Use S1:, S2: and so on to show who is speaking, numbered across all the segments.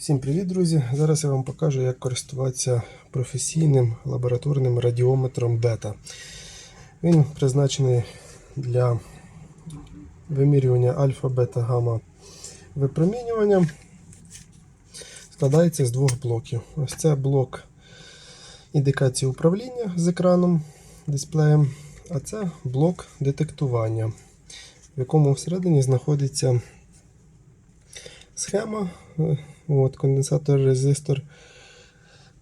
S1: Всім привіт, друзі! Зараз я вам покажу, як користуватися професійним лабораторним радіометром бета. Він призначений для вимірювання альфа, бета, гамма випромінювання. Складається з двох блоків. Ось це блок індикації управління з екраном дисплеєм, а це блок детектування, в якому всередині знаходиться схема. От, конденсатор, резистор,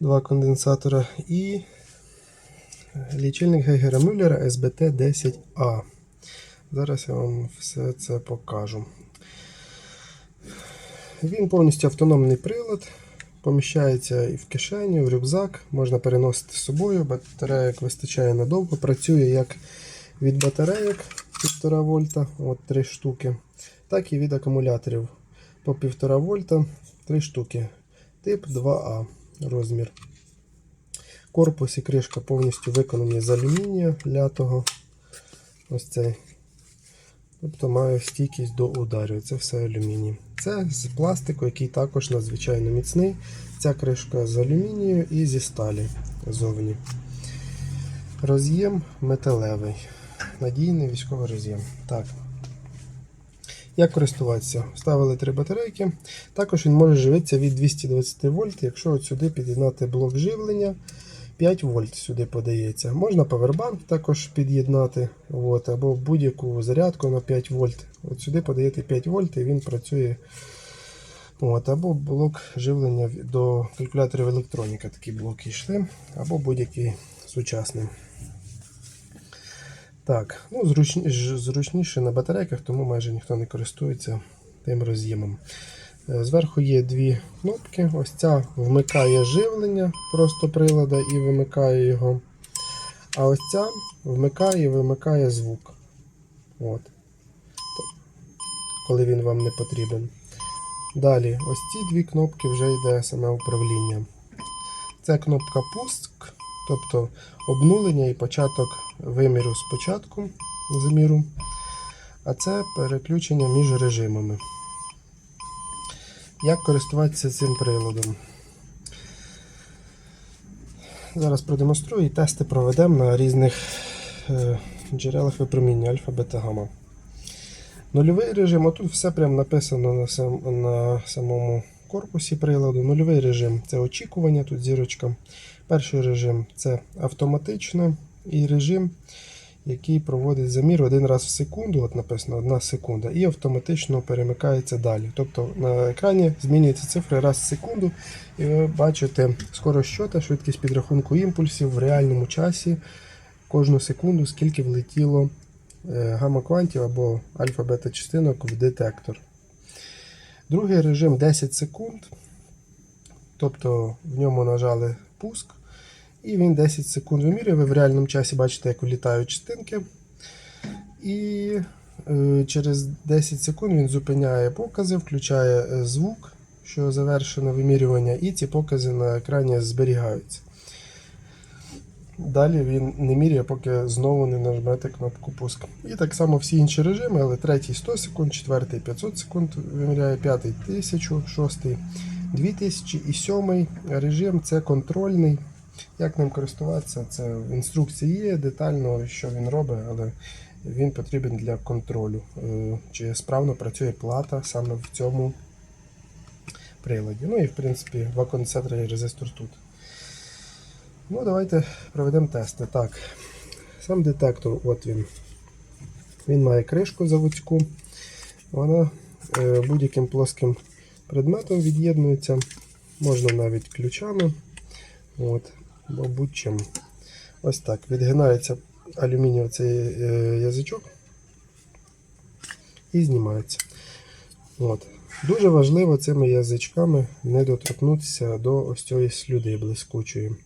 S1: два конденсатора і лічильник Гейгера Мюллера SBT 10A. Зараз я вам все це покажу. Він повністю автономний прилад. Поміщається і в кишеню, і в рюкзак, можна переносити з собою, батарейок вистачає надовго, працює як від батарейок 1,5 вольта, от 3 штуки, так і від акумуляторів по 1,5 вольта 3 штуки. Тип 2А розмір. Корпус і кришка повністю виконані з алюмінію лятого. Ось цей. Тобто має стійкість до ударів. Це все алюміній. Це з пластику, який також надзвичайно міцний. Ця кришка з алюмінію і зі сталі зовні. Роз'єм металевий. Надійний військовий роз'єм. Так. Як користуватися? Вставили три батарейки. Також він може живитися від 220 вольт, якщо от сюди під'єднати блок живлення. 5 вольт сюди подається. Можна павербанк також під'єднати, от, або будь-яку зарядку на 5 вольт. От сюди подаєте 5 вольт і він працює. От, Або блок живлення до калькуляторів електроніка. Такі блоки йшли, або будь-який сучасний. Так, ну зручні, зручніше на батарейках, тому майже ніхто не користується тим роз'ємом. Е, Зверху є дві кнопки. Ось ця вмикає живлення просто прилада і вимикає його. А ось ця вмикає і вимикає звук. От. Коли він вам не потрібен. Далі, ось ці дві кнопки вже йде саме управління. Це кнопка пуск, тобто обнулення і початок виміру спочатку заміру. А це переключення між режимами. Як користуватися цим приладом? Зараз продемонструю і тести проведемо на різних е, джерелах випроміння альфа, бета, гамма. Нульовий режим, отут все прямо написано на самому корпусі приладу. Нульовий режим це очікування, тут зірочка. Перший режим це автоматично і режим, який проводить замір один раз в секунду, от написано 1 секунда, і автоматично перемикається далі. Тобто на екрані змінюються цифри раз в секунду, і ви бачите скорость щота, швидкість підрахунку імпульсів в реальному часі кожну секунду, скільки влетіло е, гамма-квантів або альфа-бета частинок в детектор. Другий режим 10 секунд. Тобто в ньому нажали пуск. І він 10 секунд вимірює. Ви в реальному часі бачите, як вилітають частинки. І е, через 10 секунд він зупиняє покази, включає е, звук, що завершено вимірювання, і ці покази на екрані зберігаються. Далі він не міряє, поки знову не нажмете кнопку пуск. І так само всі інші режими, але третій 100 секунд, четвертий 500 секунд виміряє, п'ятий 1000, шостий 2000 і сьомий режим це контрольний. Як ним користуватися? Це в інструкції є детально, що він робить, але він потрібен для контролю. е, Чи справно працює плата саме в цьому приладі. Ну і в принципі конденсатори і резистор тут. Ну, давайте проведемо тести. Так, сам детектор, от він. Він має кришку заводську. Вона е, будь-яким плоским предметом від'єднується. Можна навіть ключами. От, або будь-чим. Ось так. Відгинається алюмінієвий цей е, язичок і знімається. От. Дуже важливо цими язичками не доторкнутися до ось цієї слюди блискучої.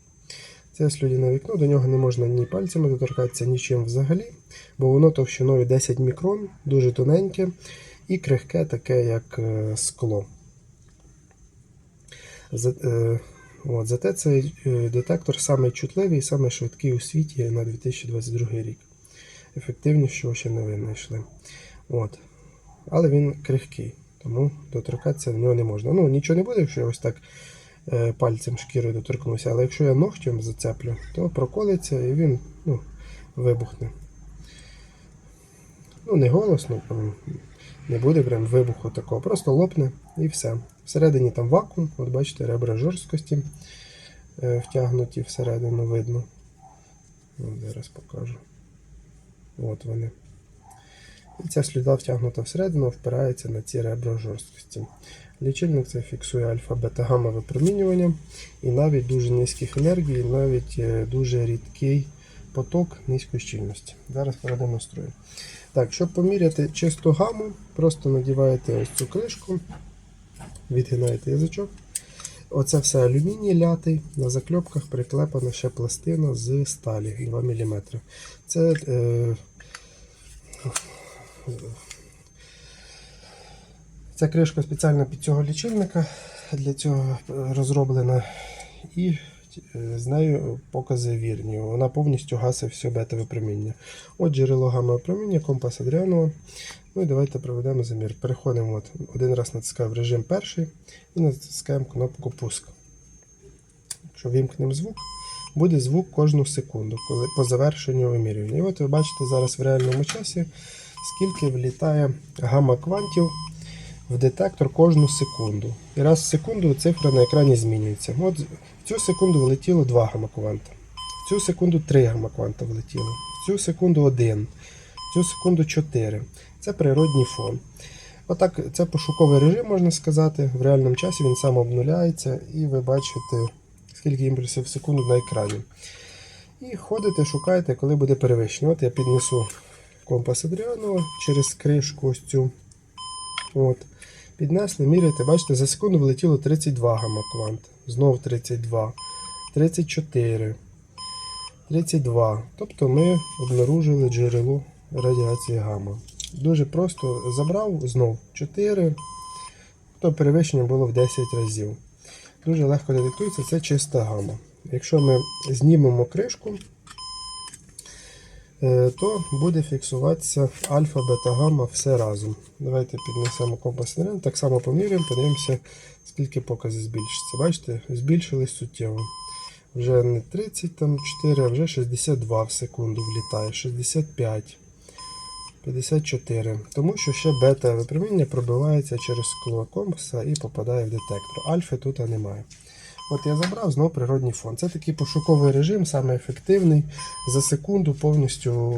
S1: Це слюдяне вікно, до нього не можна ні пальцями доторкатися, нічим взагалі, бо воно товщиною 10 мікрон, дуже тоненьке і крихке, таке, як е, скло. Е, от, зате цей е, детектор самий чутливий, самий швидкий у світі на 2022 рік. Ефективнішого ще не винайшли. От. Але він крихкий. Тому доторкатися до нього не можна. Ну, нічого не буде, якщо я ось так пальцем шкірою доторкнуся, але якщо я ногтем зацеплю, то проколиться і він ну, вибухне. Ну, не голосно, не буде прям вибуху такого, просто лопне і все. Всередині там вакуум, от бачите, ребра жорсткості е, втягнуті всередину видно. Зараз покажу. От вони. І ця сліда втягнута всередину, впирається на ці ребра жорсткості. Лічильник це фіксує альфа, бета, гамма випромінювання і навіть дуже низьких енергій, і навіть е, дуже рідкий поток низької щільності. Зараз продемонструю. Так, щоб поміряти чисту гаму, просто надіваєте ось цю кришку, відгинаєте язичок. Оце все алюміній лятий. На закльопках приклепана ще пластина з сталі 2 мм. Це е, Ця кришка спеціально під цього лічильника для цього розроблена. І е, з нею покази вірні. Вона повністю гасить все бета випроміння. От джерело гамма випроміння, компас Адріанова. Ну і давайте проведемо замір. Переходимо от, один раз натискаємо в режим перший і натискаємо кнопку пуск. Якщо вимкнемо звук, буде звук кожну секунду коли, по завершенню вимірювання. І от ви бачите зараз в реальному часі, скільки влітає гамма квантів в детектор кожну секунду. І раз в секунду цифра на екрані змінюється. От в цю секунду влетіло 2 гамакванта. В цю секунду 3 гамакванта влетіло. В цю секунду 1. В цю секунду 4. Це природній фон. Отак, це пошуковий режим, можна сказати. В реальному часі він сам обнуляється, і ви бачите, скільки імпульсів в секунду на екрані. І ходите, шукаєте, коли буде перевищення. От я піднесу компас Адріанова через кришку ось цю. От. Піднесли, міряєте, бачите, за секунду влетіло 32 гамма-квант. Знов 32, 34, 32. Тобто ми обнаружили джерело радіації гамма. Дуже просто забрав знов 4, то перевищення було в 10 разів. Дуже легко детектується, це чиста гамма. Якщо ми знімемо кришку, то буде фіксуватися альфа, бета, гамма все разом. Давайте піднесемо компас на так само поміряємо, подивимося, скільки покази збільшиться. Бачите, збільшились суттєво. Вже не 34, а вже 62 в секунду влітає, 65, 54. Тому що ще бета випроміння пробивається через скло компаса і попадає в детектор. Альфи тут немає. От я забрав знову природній фон. Це такий пошуковий режим, саме ефективний. За секунду повністю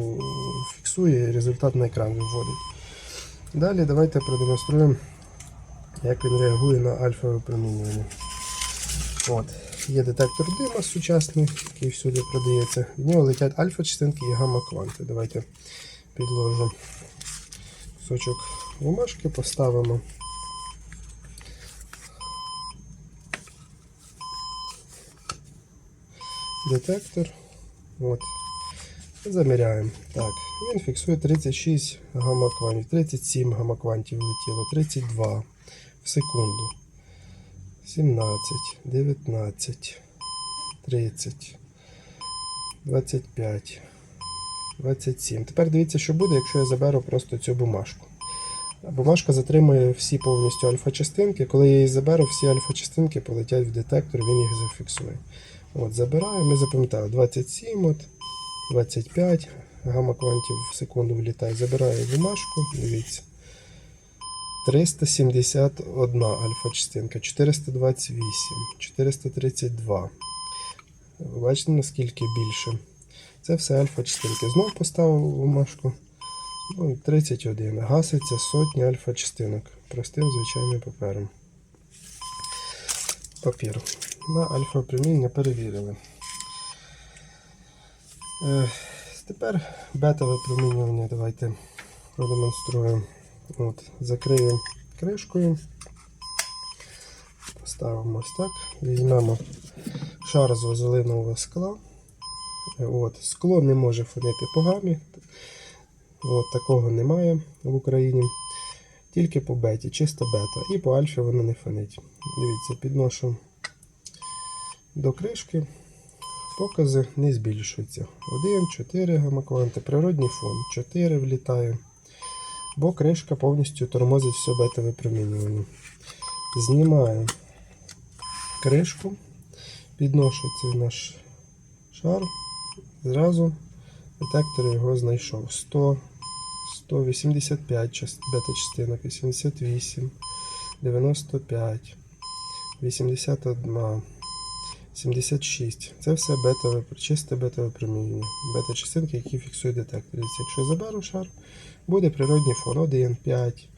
S1: фіксує результат на екран виводить. Далі давайте продемонструємо, як він реагує на альфа випромінювання. От. Є детектор дима сучасний, який всюди продається. В нього летять альфа-частинки і гамма-кванти. Давайте підложу кусочок бумажки, поставимо. Детектор. От. Заміряємо. Так, він фіксує 36 гамма-квантів, 37 гамма-квантів влетіло, 32 в секунду. 17, 19, 30, 25, 27. Тепер дивіться, що буде, якщо я заберу просто цю бумажку. Бумажка затримує всі повністю альфа-частинки. Коли я її заберу, всі альфа-частинки полетять в детектор, він їх зафіксує. От, Забираю, ми запам'ятали 27, от, 25 гамма-квантів в секунду влітає. Забираю бумажку, дивіться. 371 альфа-частинка, 428, 432. Ви Бачите, наскільки більше. Це все альфа-частинки. Знов поставив бумажку. Ну, 31. Гаситься сотні альфа-частинок. Простим звичайним папером. Папір. На альфа-приміння перевірили. Е, тепер бета випромінювання давайте продемонструємо. От, закриємо кришкою. Поставимо ось так. Візьмемо шар з вазелинового скла. Е, От, скло не може фонити по гамі. От, такого немає в Україні. Тільки по беті, чисто бета. І по альфі воно не фонить. Дивіться, підношу до кришки. Покази не збільшуються. 1, 4 гамакванти, природній фон, 4 влітає. бо кришка повністю тормозить все бета-випромінювання. Знімаю кришку, підношу цей наш шар, зразу детектор його знайшов. 100, 185 бета-частинок, 88, 95, 81, 76. Це все бета, чисте бета-випромінювання. Бета-частинки, які фіксує детектор. Якщо я заберу шар, буде природній фон 1, 5,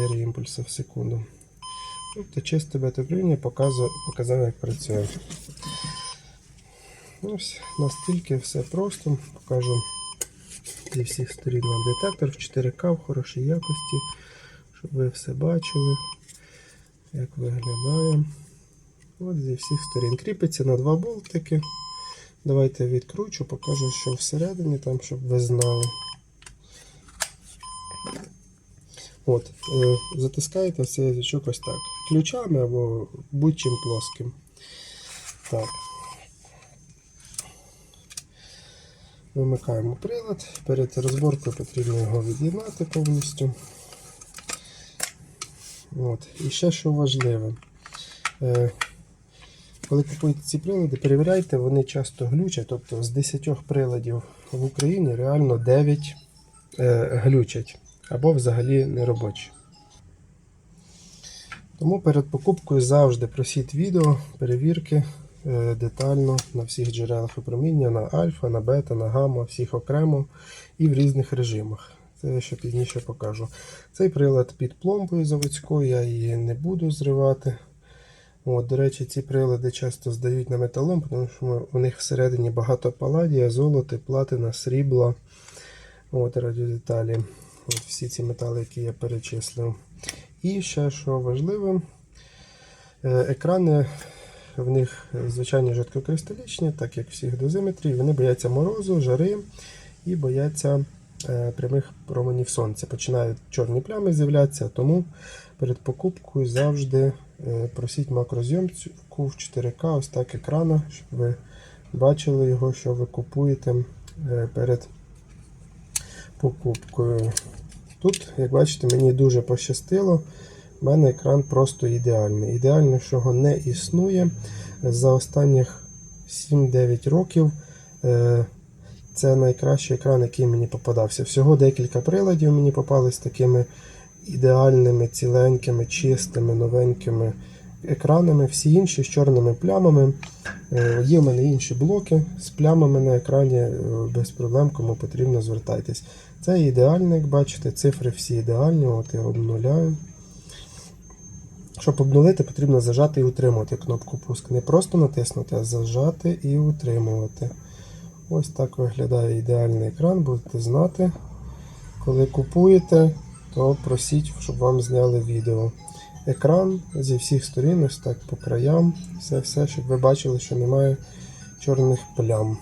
S1: 4 імпульси в секунду. Тобто чисте показує, показав, як працює. Ось настільки все просто. Покажу зі всіх сторін вам детектор в 4К в хорошій якості, щоб ви все бачили, як виглядає. От зі всіх сторін. Кріпиться на два болтики. Давайте відкручу, покажу, що всередині, там, щоб ви знали. От, е, затискаєте цей язичок ось так. Ключами або будь-чим плоским. Так. Вимикаємо прилад. Перед розборкою потрібно його від'єднати повністю. От. І ще що важливе. Коли купуєте ці прилади, перевіряйте, вони часто глючать. Тобто з 10 приладів в Україні реально 9 е, глючать або взагалі не робочі. Тому перед покупкою завжди просіть відео, перевірки е, детально на всіх джерелах випроміння, на альфа, на бета, на гамма, всіх окремо і в різних режимах. Це я ще пізніше покажу. Цей прилад під пломбою заводською, я її не буду зривати. От, До речі, ці прилади часто здають на металом, тому що у них всередині багато паладія, золоти, платина, срібла. От, радіодеталі. От всі ці метали, які я перечислив. І ще що важливе, е, екрани в них е, звичайні жидкокристалічні, так як всіх дозиметрів, вони бояться морозу, жари і бояться е, прямих променів сонця. Починають чорні плями з'являтися, тому перед покупкою завжди просіть макрозйомку в 4К, ось так екрана, щоб ви бачили його, що ви купуєте е, перед покупкою. Тут, як бачите, мені дуже пощастило. У мене екран просто ідеальний. Ідеальнішого не існує. За останніх 7-9 років е, це найкращий екран, який мені попадався. Всього декілька приладів мені попались такими ідеальними, ціленькими, чистими, новенькими екранами. Всі інші з чорними плямами. Е, Є в мене інші блоки з плямами на екрані е, без проблем, кому потрібно, звертайтесь. Це ідеально, як бачите, цифри всі ідеальні, от я обнуляю. Щоб обнулити, потрібно зажати і утримувати кнопку пуск. Не просто натиснути, а зажати і утримувати. Ось так виглядає ідеальний екран, будете знати. Коли купуєте, то просіть, щоб вам зняли відео. Екран зі всіх сторін, ось так по краям, все-все, щоб ви бачили, що немає чорних плям.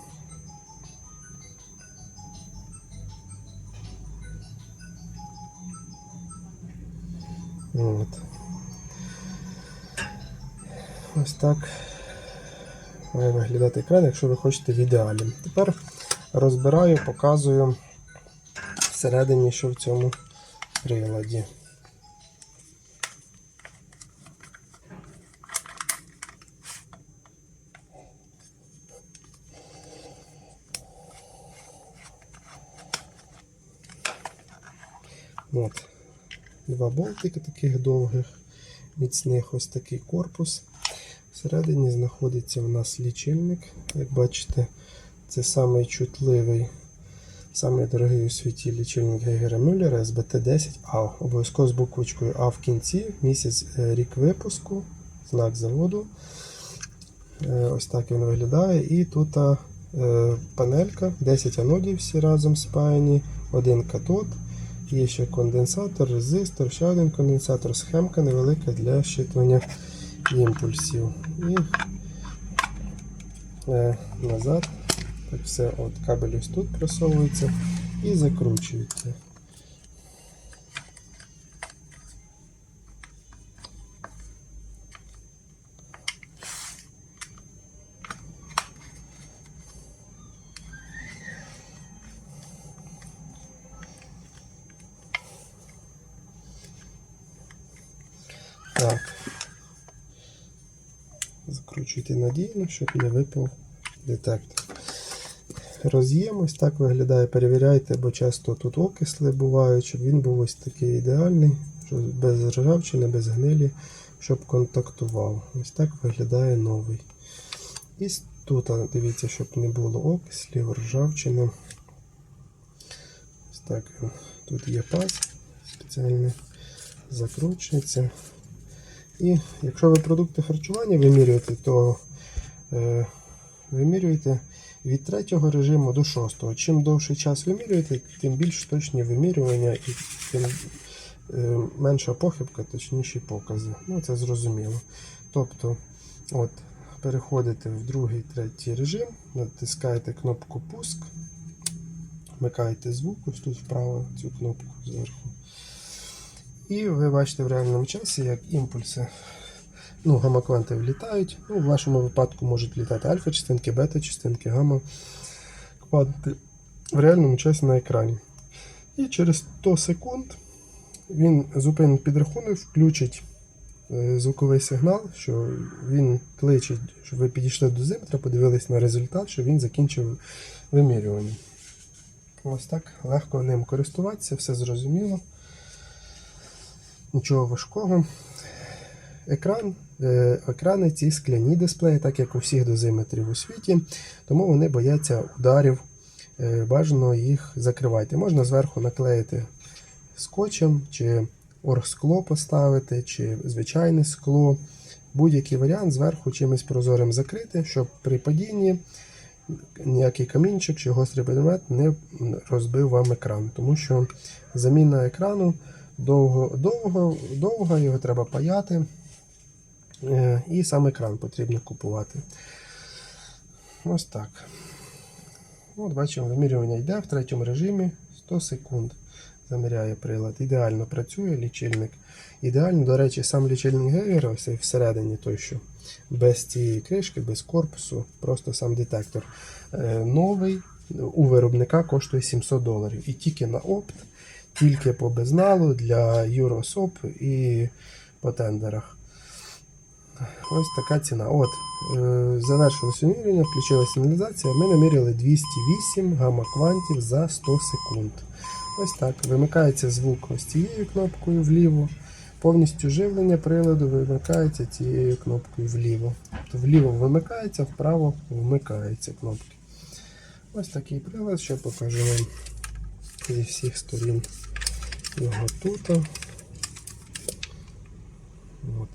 S1: От. Ось так має виглядати екран, якщо ви хочете в ідеалі. Тепер розбираю, показую всередині, що в цьому приладі. От. Два болтики таких довгих, міцних ось такий корпус. Всередині знаходиться у нас лічильник. Як бачите, це самий чутливий, самий дорогий у світі лічильник Гейгера Мюллера SBT10 А. Обов'язково з буквочкою А в кінці, місяць, е, рік випуску, знак заводу. Е, Ось так він виглядає. І тут е, панелька, 10 анодів всі разом спаяні, один катод. Є ще конденсатор, резистор, ще один конденсатор, схемка невелика для щитування імпульсів. І назад все, от кабель ось тут просовується і закручується. Так, закручуйте надійно, щоб не випав детектор. Роз'єм ось так виглядає, перевіряйте, бо часто тут окисли бувають, щоб він був ось такий ідеальний, що без ржавчини, без гнилі, щоб контактував. Ось так виглядає новий. І тут, дивіться, щоб не було окислів, ржавчини. Ось так, тут є паз спеціальний, закручується. І якщо ви продукти харчування вимірюєте, то е, вимірюєте від третього режиму до шостого. Чим довший час вимірюєте, тим більш точні вимірювання і тим е, менша похибка, точніші покази. Ну, це зрозуміло. Тобто, от, переходите в другий, третій режим, натискаєте кнопку пуск, вмикаєте звук, ось тут вправо цю кнопку зверху. І ви бачите в реальному часі, як імпульси ну, гамма-кванти влітають. Ну, в вашому випадку можуть літати альфа-частинки, бета-частинки, гамма-кванти в реальному часі на екрані. І через 100 секунд він зупинить підрахунок, включить е, звуковий сигнал, що він кличе, щоб ви підійшли до зиметра, подивились на результат, що він закінчив вимірювання. Ось так легко ним користуватися, все зрозуміло. Нічого важкого. Екран, екрани ці скляні дисплеї, так як у всіх дозиметрів у світі, тому вони бояться ударів. Е, бажано їх закривати. Можна зверху наклеїти скотчем, чи оргскло поставити, чи звичайне скло. Будь-який варіант зверху чимось прозорим закрити, щоб при падінні ніякий камінчик чи гострий предмет не розбив вам екран. Тому що заміна екрану довго, довго, довго його треба паяти. Е, І сам екран потрібно купувати. Ось так. От бачимо, вимірювання йде в третьому режимі 100 секунд. Заміряє прилад. Ідеально працює лічильник. Ідеально, до речі, сам лічильник Гейгера, ось всередині той, що без цієї кришки, без корпусу, просто сам детектор. Е, Новий у виробника коштує 700 доларів. І тільки на опт, тільки по безналу для Юросоп і по тендерах. Ось така ціна. От, е, завершилось вимірювання, включилася сигналізація. Ми наміряли 208 гамма-квантів за 100 секунд. Ось так. Вимикається звук ось цією кнопкою вліво. Повністю живлення приладу вимикається цією кнопкою вліво. Тобто вліво вимикається, вправо вмикаються кнопки. Ось такий прилад, що покажу вам зі всіх сторін його тут. От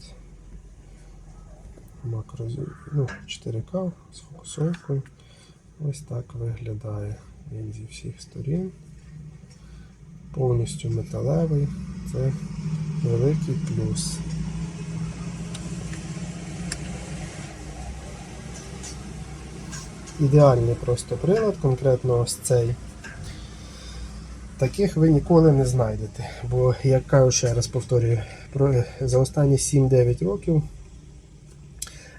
S1: макро ну, 4К з фокусовкою. Ось так виглядає він зі всіх сторін. Повністю металевий. Це великий плюс. Ідеальний просто прилад, конкретно ось цей. Таких ви ніколи не знайдете. Бо, як кажу, ще раз повторюю, за останні 7-9 років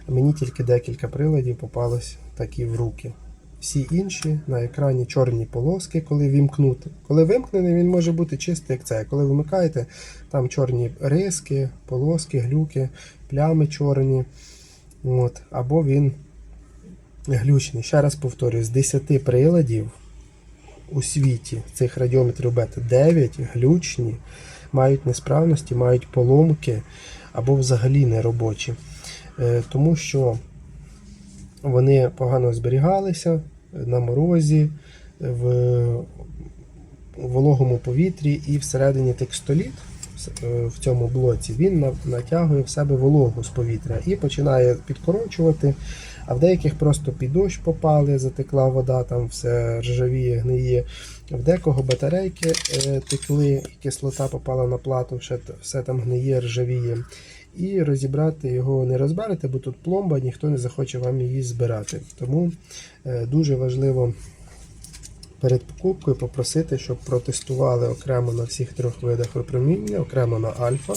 S1: Мені тільки декілька приладів попалось такі в руки. Всі інші на екрані чорні полоски, коли вімкнути. Коли вимкнений, він може бути чистий, як це. Коли вимикаєте, там чорні риски, полоски, глюки, плями чорні. От. Або він глючний. Ще раз повторюю, з 10 приладів у світі цих радіометрів бета 9 глючні, мають несправності, мають поломки або взагалі неробочі. Е, тому що вони погано зберігалися на морозі, в вологому повітрі і всередині текстоліт е, в цьому блоці він натягує в себе вологу з повітря і починає підкорочувати. А в деяких просто під дощ попали, затекла вода, там все ржавіє, гниє. В декого батарейки е, текли, кислота попала на плату, все, все там гниє, ржавіє. І розібрати його не розберете, бо тут пломба, ніхто не захоче вам її збирати. Тому е, дуже важливо перед покупкою попросити, щоб протестували окремо на всіх трьох видах випромінення, окремо на альфа,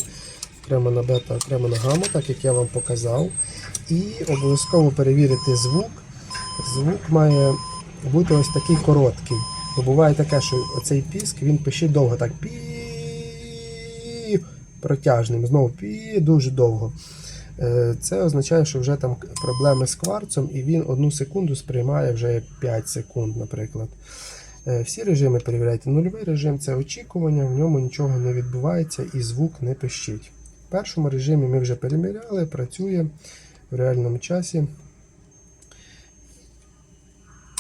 S1: окремо на бета, окремо на гамма, так як я вам показав. І обов'язково перевірити звук. Звук має бути ось такий короткий. Бо буває таке, що оцей піск він пишить довго так протяжним, знову і дуже довго. Е, Це означає, що вже там проблеми з кварцом, і він одну секунду сприймає вже 5 секунд, наприклад. Е, Всі режими перевіряйте. Нульовий режим це очікування, в ньому нічого не відбувається і звук не пищить. В першому режимі ми вже переміряли, працює в реальному часі.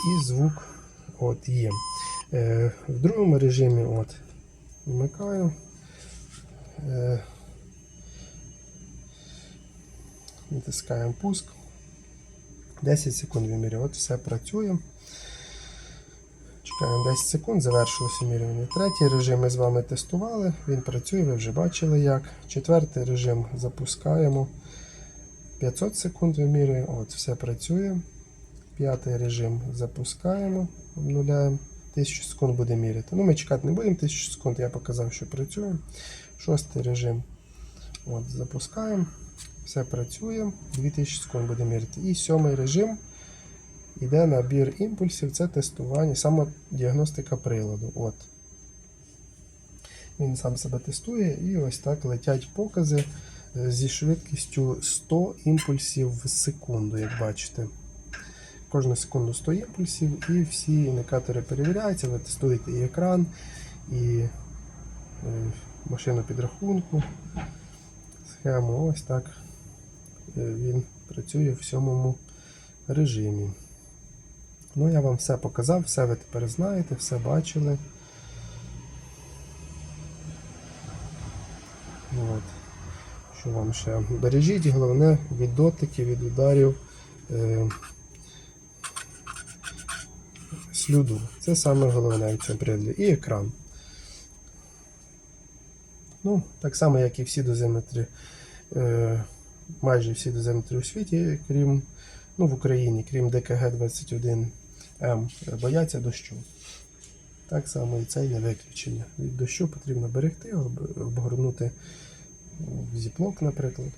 S1: І звук от, є. Е, В другому режимі от, вмикаю. Е, Натискаємо пуск. 10 секунд вимірює. От все працює. Чекаємо 10 секунд, завершилось вимірювання. Третій режим ми з вами тестували. Він працює, ви вже бачили як. Четвертий режим запускаємо. 500 секунд вимірює. От, все працює. П'ятий режим запускаємо, обнуляємо. 1000 секунд буде міряти. Ну, ми чекати не будемо 1000 секунд, я показав, що працює. Шостий режим. От, запускаємо. Все працює. 2000 секунд буде міряти. І сьомий режим. Йде набір імпульсів, це тестування, самодіагностика приладу. От. Він сам себе тестує і ось так летять покази е, зі швидкістю 100 імпульсів в секунду, як бачите. Кожну секунду 100 імпульсів, і всі індикатори перевіряються, ви тестуєте і екран, і е, машину підрахунку. Схему ось так е, він працює в сьомому режимі. Ну, я вам все показав, все ви тепер знаєте, все бачили. От. Що вам ще? Бережіть головне від дотиків, від ударів е, слюду. Це саме головне в цьому приладі. І екран. Ну, так само, як і всі дозиметри, е, майже всі дозиметри у світі, крім ну, в Україні, крім ДКГ-21М, бояться дощу. Так само і це не виключення. Від дощу потрібно берегти, об- обгорнути в зіплок, наприклад.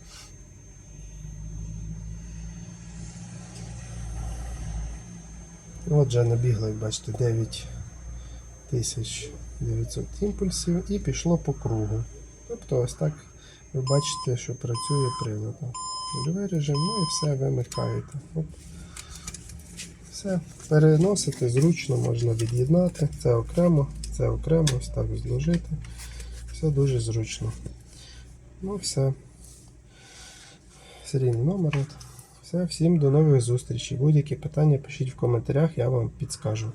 S1: Отже, набігло, як бачите, 9900 імпульсів і пішло по кругу. Тобто ось так ви бачите, що працює прилад. Нульовий режим, ну і все вимикаєте. Оп. Все, переносити зручно, можна від'єднати. Це окремо, це окремо, ось так зложити. Все дуже зручно. Ну все. Серійний номер. Все, всім до нових зустрічей. Будь-які питання пишіть в коментарях, я вам підскажу.